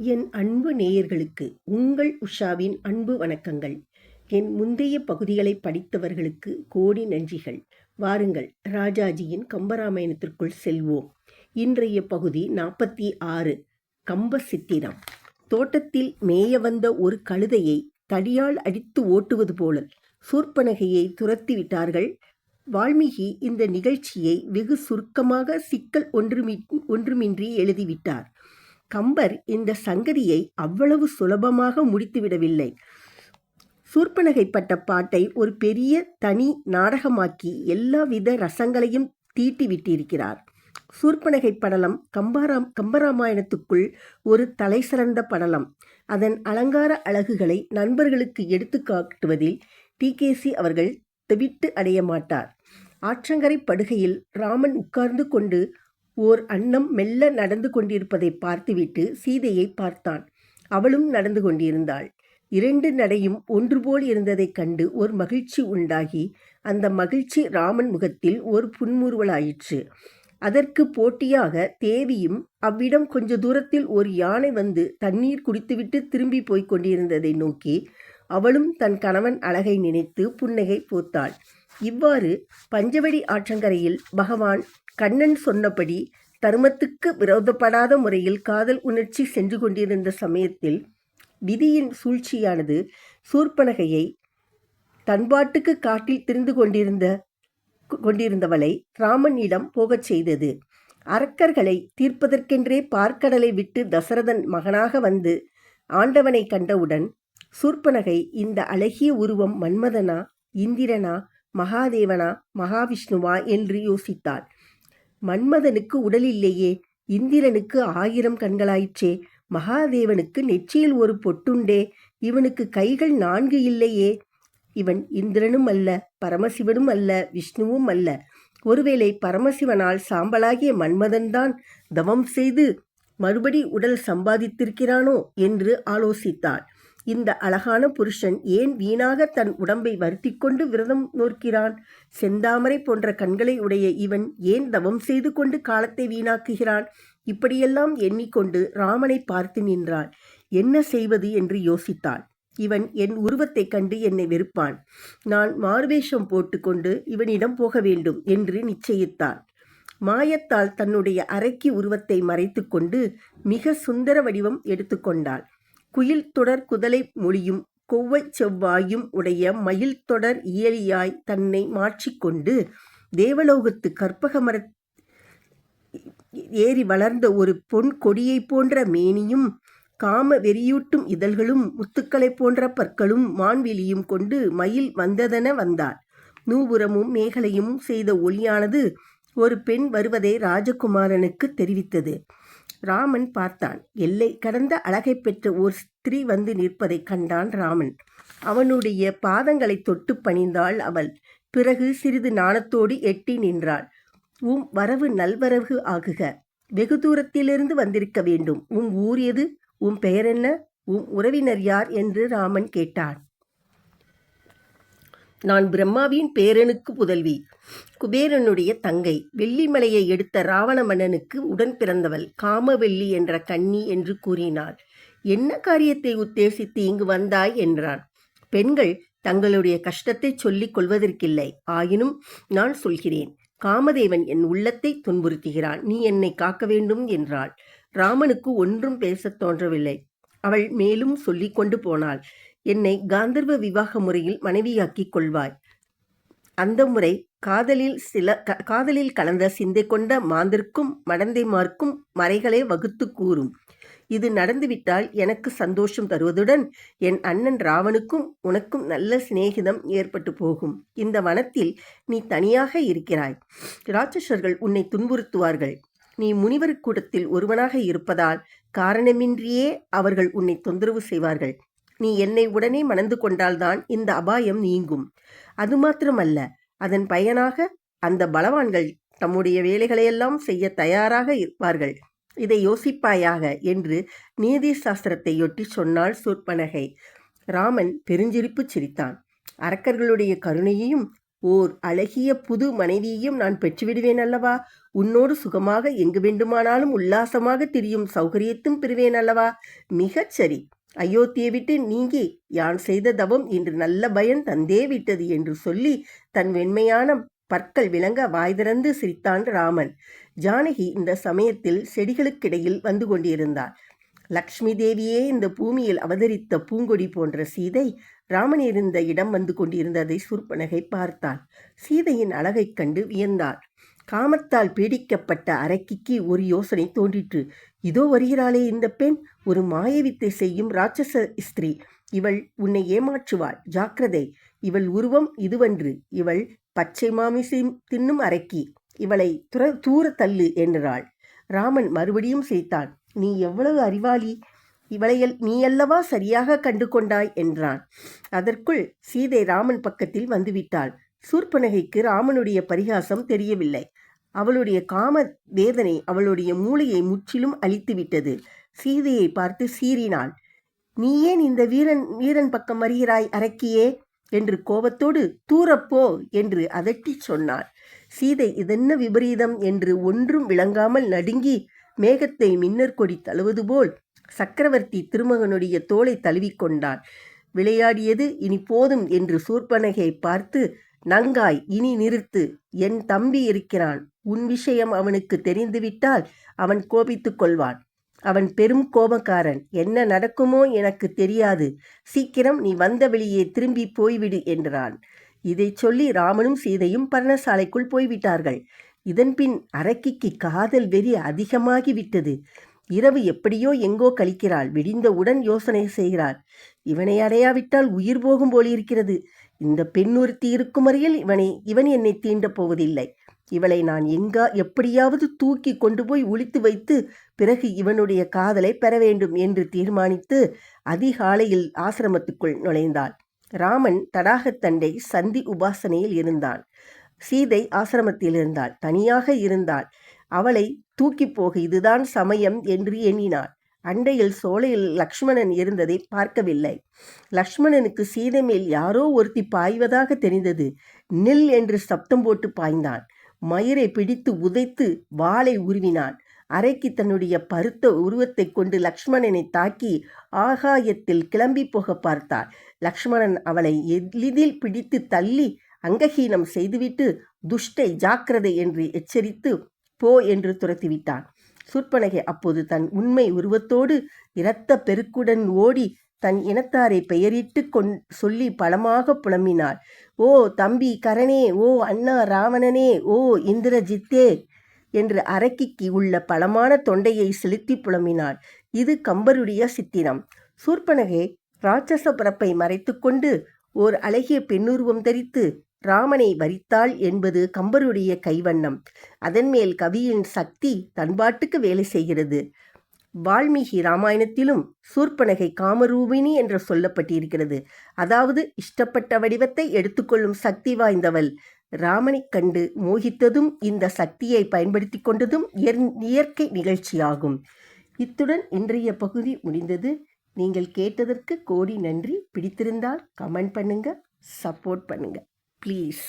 என் அன்பு நேயர்களுக்கு உங்கள் உஷாவின் அன்பு வணக்கங்கள். என் முந்தைய பகுதிகளை படித்தவர்களுக்கு கோடி நன்றிகள். வாருங்கள் ராஜாஜியின் கம்பராமாயணத்திற்குள் செல்வோம். இன்றைய பகுதி நாற்பத்தி ஆறு கம்ப சித்திரம். தோட்டத்தில் மேய வந்த ஒரு கழுதையை தடியால் அடித்து ஓட்டுவது போல சூர்ப்பனகையை துரத்திவிட்டார்கள் வால்மீகி இந்த நிகழ்ச்சியை வெகு சுருக்கமாக சிக்கல் ஒன்றுமி ஒன்றுமின்றி எழுதிவிட்டார். கம்பர் இந்த சங்கதியை அவ்வளவு சுலபமாக முடித்துவிடவில்லை. சூர்பனகைப்பட்ட பாட்டை ஒரு பெரிய தனி நாடகமாக்கி எல்லாவித ரசங்களையும் தீட்டி விட்டிருக்கிறார் படலம் கம்பாராம் கம்பராமாயணத்துக்குள் ஒரு தலை சிறந்த படலம். அதன் அலங்கார அழகுகளை நண்பர்களுக்கு எடுத்து காட்டுவதில் டிகேசி அவர்கள் தெவிட்டு அடைய மாட்டார் ஆற்றங்கரை படுகையில் ராமன் உட்கார்ந்து கொண்டு ஓர் அன்னம் மெல்ல நடந்து கொண்டிருப்பதை பார்த்துவிட்டு சீதையை பார்த்தான். அவளும் நடந்து கொண்டிருந்தாள். இரண்டு நடையும் ஒன்றுபோல் இருந்ததைக் கண்டு ஒரு மகிழ்ச்சி உண்டாகி அந்த மகிழ்ச்சி ராமன் முகத்தில் ஒரு புன்முறுவலாயிற்று. அதற்கு போட்டியாக தேவியும் அவ்விடம் கொஞ்ச தூரத்தில் ஒரு யானை வந்து தண்ணீர் குடித்துவிட்டு திரும்பி போய்க் கொண்டிருந்ததை நோக்கி அவளும் தன் கணவன் அழகை நினைத்து புன்னகை பூத்தாள். இவ்வாறு பஞ்சவடி ஆற்றங்கரையில் பகவான் கண்ணன் சொன்னபடி தர்மத்துக்கு விரோதப்படாத முறையில் காதல் உணர்ச்சி சென்று கொண்டிருந்த சமயத்தில் விதியின் சூழ்ச்சியானது சூர்பனகையை தன்பாட்டுக்கு காட்டில் திரிந்து கொண்டிருந்த கொண்டிருந்தவளை ராமனிடம் போகச் செய்தது. அரக்கர்களை தீர்ப்பதற்கென்றே பார்க்கடலை விட்டு தசரதன் மகனாக வந்து ஆண்டவனை கண்டவுடன் சூர்பனகை இந்த அழகிய உருவம் மன்மதனா இந்திரனா மகாதேவனா மகாவிஷ்ணுவா என்று யோசித்தாள். மன்மதனுக்கு உடல் இல்லையே இந்திரனுக்கு ஆயிரம் கண்களாயிற்றே. மகாதேவனுக்கு நெற்றியில் ஒரு பொட்டுண்டே. இவனுக்கு கைகள் நான்கு இல்லையே. இவன் இந்திரனும் அல்ல பரமசிவனும் அல்ல விஷ்ணுவும் அல்ல. ஒருவேளை பரமசிவனால் சாம்பலாகிய மன்மதன்தான் தவம் செய்து மறுபடி உடல் சம்பாதித்திருக்கிறானோ என்று ஆலோசித்தாள். இந்த அழகான புருஷன் ஏன் வீணாக தன் உடம்பை வருத்தி கொண்டு விரதம் நோக்கிறான் செந்தாமரை போன்ற கண்களை உடைய இவன் ஏன் தவம் செய்து கொண்டு காலத்தை வீணாக்குகிறான்? இப்படியெல்லாம் எண்ணிக்கொண்டு ராமனை பார்த்து நின்றாள். என்ன செய்வது என்று யோசித்தாள். இவன் என் உருவத்தைக் கண்டு என்னை வெறுப்பான். நான் மார்வேஷம் போட்டுக்கொண்டு இவனிடம் போக வேண்டும் என்று நிச்சயித்தாள். மாயத்தால் தன்னுடைய அரைக்கி உருவத்தை மறைத்து கொண்டு மிக சுந்தர வடிவம் எடுத்துக்கொண்டாள் குயில் தொடர் குதலை மொழியும் கொவ்வைச் செவ்வாயும் உடைய மயில் தொடர் இயலியாய் தன்னை மாற்றிக்கொண்டு தேவலோகத்து கற்பக மர ஏறி வளர்ந்த ஒரு பொன் கொடியைப் போன்ற மேனியும் காம வெறியூட்டும் இதழ்களும் முத்துக்களைப் போன்ற பற்களும் மான்வெளியும் கொண்டு மயில் வந்ததென வந்தாள். நூபுரமும் மேகலையும் செய்த ஒளியானது ஒரு பெண் வருவதை ராஜகுமாரனுக்கு தெரிவித்தது. ராமன் பார்த்தான். எல்லை கடந்த அழகை பெற்ற ஓர் ஸ்திரீ வந்து நிற்பதைக் கண்டான் ராமன். அவனுடைய பாதங்களை தொட்டு பணிந்தாள் அவள். பிறகு சிறிது நாணத்தோடு எட்டி நின்றாள். உம் வரவு நல்வரவு ஆகுக. வெகு தூரத்திலிருந்து வந்திருக்க வேண்டும். உம் ஊர் எது? உம் பெயர் என்ன? உம் உறவினர் யார்? என்று ராமன் கேட்டான். நான் பிரம்மாவின் பேரனுக்கு புதல்வி. குபேரனுடைய தங்கை. வெள்ளிமலையை எடுத்த ராவண மன்னனுக்கு உடன் பிறந்தவள். காமவெள்ளி என்ற கன்னி என்று கூறினாள். என்ன காரியத்தை உத்தேசித்து இங்கு வந்தாய்? என்றான். பெண்கள் தங்களுடைய கஷ்டத்தை சொல்லிக் கொள்வதற்கில்லை. ஆயினும் நான் சொல்கிறேன். காமதேவன் என் உள்ளத்தை துன்புறுத்துகிறான். நீ என்னை காக்க வேண்டும்? என்றாள். ராமனுக்கு ஒன்றும் பேசத் தோன்றவில்லை. அவள் மேலும் சொல்லிக் கொண்டு போனாள். என்னை காந்தர்வ விவாக முறையில் மனைவியாக்கிக் கொள்வாய். அந்த முறை காதலில் சில காதலில் கலந்த சிந்தை கொண்ட மாந்திற்கும் மடந்தைமார்க்கும் மறைகளை வகுத்து கூறும். இது நடந்துவிட்டால் எனக்கு சந்தோஷம் தருவதுடன் என் அண்ணன் ராவனுக்கும் உனக்கும் நல்ல சிநேகிதம் ஏற்பட்டு போகும். இந்த வனத்தில் நீ தனியாக இருக்கிறாய். ராட்சசர்கள் உன்னை துன்புறுத்துவார்கள். நீ முனிவர் கூட்டத்தில் ஒருவனாக இருப்பதால் காரணமின்றியே அவர்கள் உன்னை தொந்தரவு செய்வார்கள். நீ என்னை உடனே மணந்து கொண்டால்தான் இந்த அபாயம் நீங்கும். அது மாத்திரமல்ல அதன் பயனாக அந்த பலவான்கள் தம்முடைய வேலைகளையெல்லாம் செய்ய தயாராக இருப்பார்கள். இதை யோசிப்பாயாக என்று நீதி சாஸ்திரத்தையொட்டி சொன்னாள் சொற்பனகை ராமன் பெருஞ்சிரிப்பு சிரித்தான். அரக்கர்களுடைய கருணையையும் ஓர் அழகிய புது மனைவியையும் நான் பெற்றுவிடுவேன் அல்லவா? உன்னோடு சுகமாக எங்கு வேண்டுமானாலும் உல்லாசமாக திரியும் சௌகரியத்தும் பெறுவேன் அல்லவா? மிகச் சரி. அயோத்தியை விட்டு நீங்கி யான் செய்த தவம் இன்று நல்ல பயன் தந்தே விட்டது என்று சொல்லி தன் வெண்மையான பற்கள் விளங்க வாய் திறந்து சிரித்தான் ராமன். ஜானகி இந்த சமயத்தில் செடிகளுக்கிடையில் வந்து கொண்டிருந்தார் லக்ஷ்மி தேவியே இந்த பூமியில் அவதரித்த பூங்கொடி போன்ற சீதை ராமன் இருந்த இடம் வந்து கொண்டிருந்ததை சூர்பனகை பார்த்தாள். சீதையின் அழகைக் கண்டு வியந்தாள். காமத்தால் பீடிக்கப்பட்ட அரக்கிக்கு ஒரு யோசனை தோன்றிற்று. இதோ வருகிறாளே இந்த பெண். ஒரு மாயவித்தை செய்யும் ராட்சச ஸ்திரீ. இவள் உன்னை ஏமாற்றுவாள். ஜாக்கிரதை. இவள் உருவம் இதுவன்று. இவள் பச்சை மாமிசை தின்னும் அரக்கி இவளை துர தூர தள்ளு என்றாள். ராமன் மறுபடியும் சிரித்தான். நீ எவ்வளவு அறிவாளி. இவளையல் நீயல்லவா சரியாக கண்டு கொண்டாய் என்றான். அதற்குள் சீதை ராமன் பக்கத்தில் வந்துவிட்டாள் சூர்பனகைக்கு ராமனுடைய பரிகாசம் தெரியவில்லை. அவளுடைய காம வேதனை அவளுடைய மூளையை முற்றிலும் அழித்துவிட்டது. சீதையை பார்த்து சீறினாள். நீ ஏன் இந்த வீரன் வீரன் பக்கம் வருகிறாய் அரக்கியே? என்று கோபத்தோடு தூரப்போ என்று அதட்டி சொன்னாள். சீதை இதென்ன விபரீதம்? என்று ஒன்றும் விளங்காமல் நடுங்கி மேகத்தை மின்னற் கொடி தழுவது போல் சக்கரவர்த்தி திருமகனுடைய தோலை தழுவிக்கொண்டாள் விளையாடியது இனி போதும் என்று சூர்பனகை பார்த்து நங்காய் இனி நிறுத்து. என் தம்பி இருக்கிறான். உன் விஷயம் அவனுக்கு தெரிந்துவிட்டால் அவன் கோபித்துக் கொள்வான் அவன் பெரும் கோபக்காரன். என்ன நடக்குமோ எனக்கு தெரியாது. சீக்கிரம் நீ வந்த வெளியே திரும்பி போய்விடு என்றான். இதைச் சொல்லி ராமனும் சீதையும் பர்ணசாலைக்குள் போய்விட்டார்கள். இதன்பின் அரக்கிக்கு காதல் வெறி அதிகமாகிவிட்டது. இரவு எப்படியோ எங்கோ கழிக்கிறாள். விடிந்தவுடன் யோசனை செய்கிறாள். இவனை அடையாவிட்டால் உயிர் போகும் போலிருக்கிறது. இந்த பெண் ஒருத்தி இருக்கும் வரையில் இவனை இவன் என்னை தீண்டப் போவதில்லை. இவளை நான் எங்கா எப்படியாவது தூக்கி கொண்டு போய் ஒழித்து வைத்து பிறகு இவனுடைய காதலை பெற வேண்டும் என்று தீர்மானித்து அதிகாலையில் ஆசிரமத்துக்குள் நுழைந்தாள். ராமன் தடாகத்தண்டை சந்தி உபாசனையில் இருந்தான். சீதை ஆசிரமத்தில் இருந்தாள். தனியாக இருந்தாள். அவளை தூக்கி போக இதுதான் சமயம் என்று எண்ணினாள். அண்டையில் சோலையில் லக்ஷ்மணன் இருந்ததை பார்க்கவில்லை. லக்ஷ்மணனுக்கு சீதை மேல் யாரோ ஒருத்தி பாய்வதாக தெரிந்தது. நில் என்று சப்தம் போட்டு பாய்ந்தான். மயிரை பிடித்து உதைத்து வாளை உருவினான் அறைக்கு தன்னுடைய பருத்த உருவத்தை கொண்டு லக்ஷ்மணனை தாக்கி ஆகாயத்தில் கிளம்பி போக பார்த்தாள். லக்ஷ்மணன் அவளை எளிதில் பிடித்து தள்ளி அங்கஹீனம் செய்துவிட்டு துஷ்டை ஜாக்கிரதை என்று எச்சரித்து போ என்று துரத்திவிட்டான். சூர்பனகை அப்போது தன் உண்மை உருவத்தோடு இரத்த பெருக்குடன் ஓடி தன் இனத்தாரை பெயரிட்டு கொண் சொல்லி பலமாக புலம்பினாள். ஓ தம்பி கரணே! ஓ அண்ணா ராவணனே! ஓ இந்திரஜித்தே! என்று அரக்கிக்கு உள்ள பலமான தொண்டையை செலுத்தி புலம்பினாள். இது கம்பருடைய சித்திரம். சூர்பனகே ராட்சச பிறப்பை மறைத்துக்கொண்டு ஓர் அழகிய பெண்ணுருவம் தரித்து ராமனை வரித்தாள் என்பது கம்பருடைய கைவண்ணம். அதன்மேல் கவியின் சக்தி தன்பாட்டுக்கு வேலை செய்கிறது. வால்மீகி ராமாயணத்திலும் சூர்பனகை காமரூபிணி என்று சொல்லப்பட்டிருக்கிறது. அதாவது இஷ்டப்பட்ட வடிவத்தை எடுத்துக்கொள்ளும் சக்தி வாய்ந்தவள். ராமனைக் கண்டு மோகித்ததும் இந்த சக்தியை பயன்படுத்தி கொண்டதும் இயற்கை நிகழ்ச்சியாகும். இத்துடன் இன்றைய பகுதி முடிந்தது. நீங்கள் கேட்டதற்கு கோடி நன்றி. பிடித்திருந்தால் கமெண்ட் பண்ணுங்க சப்போர்ட் பண்ணுங்க. ப்ளீஸ்.